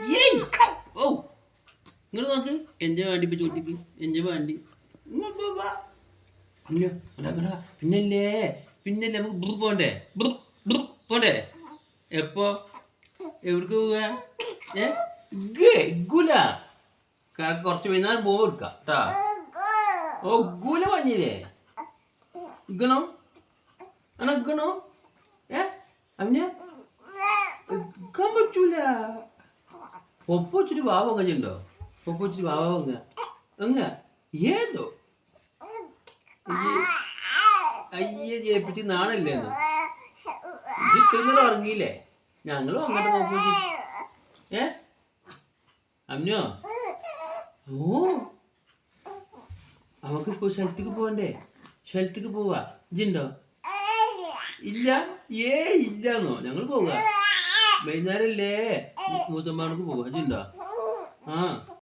ഓ ഇങ്ങോട്ട് നോക്ക്. എന്റെ വണ്ടി ഇപ്പൊ ചൂട്ടിക്ക് എന്റെ വണ്ടി. പിന്നല്ലേ? പിന്നല്ലേ? നമുക്ക് ബ്രു പോണ്ടേ? ബ്രു ബ്രു പോണ്ടേ? എപ്പോ? എവിടേക്ക് പോവാ? ഏ? ഇഗ്ഗേ, ഇഗ്ഗൂല. കാക്ക കുറച്ച് വൈകുന്നേരം പോകും എടുക്കാം കേട്ടാ ഓ ഗുല പറഞ്ഞില്ലേ ഇഗണോ അന ഇഗണോ ഏ? അവന് പറ്റൂല. പൊപ്പ വെച്ചിട്ട് വാവ കഞ്ഞുണ്ടോ പൊപ്പ വെച്ചിട്ട് വാവ വങ്ങ അങ്ങ ഏതോ? അയ്യേ. ജയിപ്പിച്ച് നാണല്ലേന്ന് ഇത് ഇത്രയും ഇറങ്ങിയില്ലേ ഞങ്ങളും അങ്ങോട്ട് നോക്കി ഏ? അമ്മോ ഓ. നമുക്കിപ്പോ സ്ഥലത്തേക്ക് പോവണ്ടേ? സ്ഥലത്തേക്ക് പോവാ. ഇജിണ്ടോ ഇല്ല. ഏ ഇല്ലാന്നോ. ഞങ്ങൾ പോവുക. വൈകുന്നേരല്ലേ? മൂത്തമ്മാർക്ക് പോവാ അജിണ്ടോ ആ.